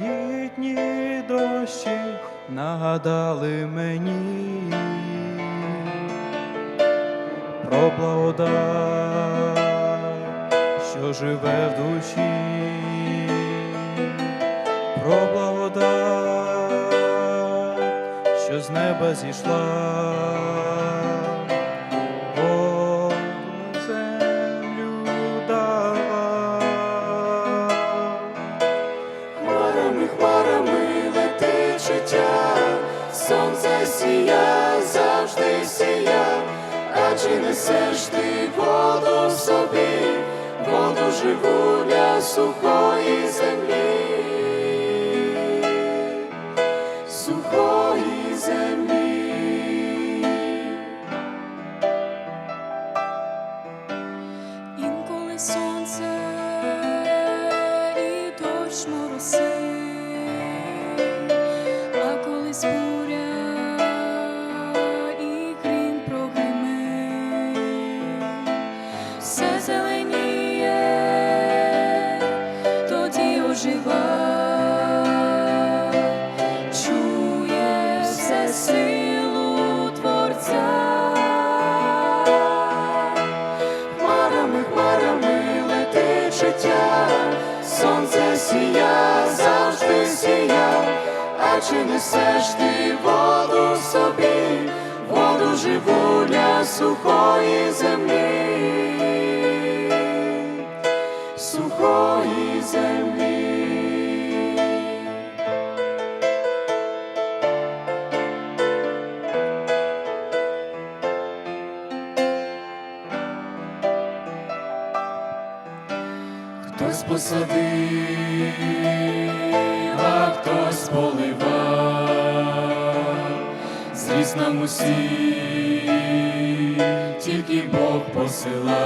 літні дощі нагадали мені про благодать, що живе в душі, про благодать, що з неба зійшла. Сія, завжди сія, а чи несеш ти воду в собі, воду живу для сухої землі, сухої землі. Інколи сонце і дощ мороси, а коли життя, сонце сія, завжди сія, а чи несеш ти воду в собі, воду живу для сухої землі, сухої землі. Хтось посадив, а хтось поливав, зріс нам усі, тільки Бог посилав.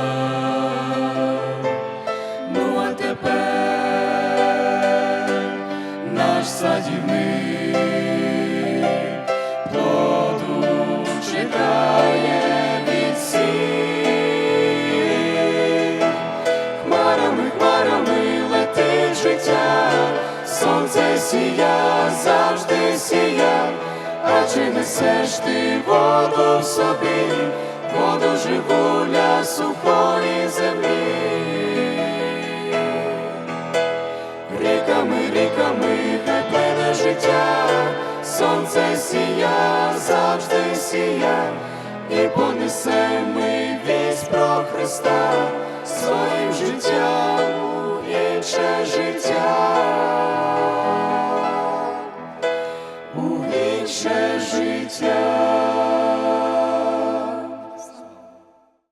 Ну а тепер наш садівник сія, завжди сія, а чи несеш ти воду в собі, воду живу для сухої землі. Ріками, ріками, хай плине життя, сонце сія, завжди сія, і понесе ми вість про Христа своїм життям у інше життя, у інше життя.